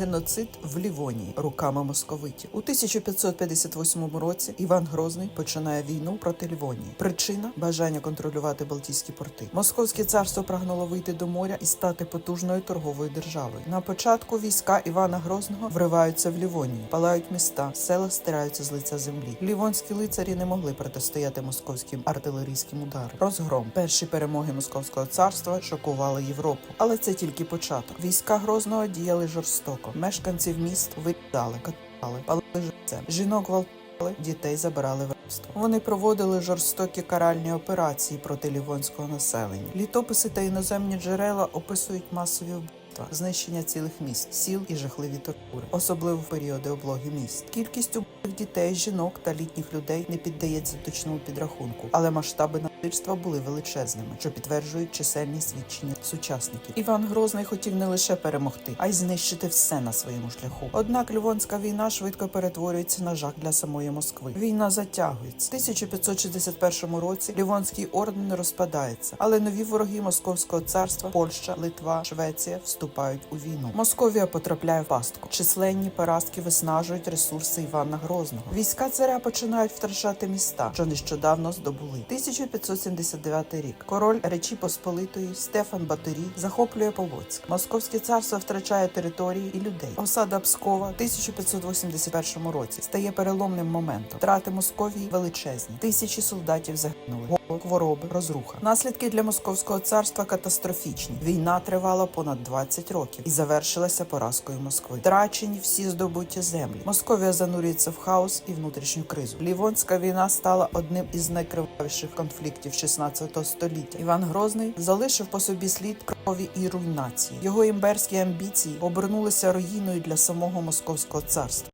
геноцид в Лівонії руками московитів. У 1558 році Іван Грозний починає війну проти Лівонії. Причина бажання контролювати Балтійські порти. Московське царство прагнуло вийти до моря і стати потужною торговою державою. На початку війська Івана Грозного вриваються в Лівонію, палають міста, села стираються з лиця землі. Лівонські лицарі не могли протистояти московським артилерійським ударам. Розгром перші перемоги московського царства шокували Європу, але це тільки початок. Війська Грозного діяли жорстоко. Мешканців міст вирізали, катували, палили живцем. Жінок гвалтували, дітей забирали в рабство. Вони проводили жорстокі каральні операції проти лівонського населення. Літописи та іноземні джерела описують масові вбивства. Знищення цілих міст, сіл і жахливі тортури, особливо в періоди облоги міст. Кількість убитих дітей, жінок та літніх людей не піддається точному підрахунку, але масштаби насильства були величезними, що підтверджують чисельні свідчення сучасників. Іван Грозний хотів не лише перемогти, а й знищити все на своєму шляху. Однак Львонська війна швидко перетворюється на жах для самої Москви. Війна затягується. У 1561 році Лівонський орден розпадається, але нові вороги Московського царства Польща, Литва, Швеція вступають у війну. Московія потрапляє в пастку. Численні поразки виснажують ресурси Івана Грозного. Війська царя починають втрачати міста, що нещодавно здобули. 1579 рік. Король Речі Посполитої Стефан Баторій захоплює Полоцьк. Московське царство втрачає території і людей. Осада Пскова в 1581 році стає переломним моментом. Втрати Московії величезні. Тисячі солдатів загинули. Хвороби, розруха. Наслідки для московського царства катастрофічні. Війна тривала понад 20 років і завершилася поразкою Москви. Втрачені всі здобуті землі. Московія занурюється в хаос і внутрішню кризу. Лівонська війна стала одним із найкривавіших конфліктів 16 століття. Іван Грозний залишив по собі слід крові і руйнації. Його імперські амбіції обернулися руїною для самого московського царства.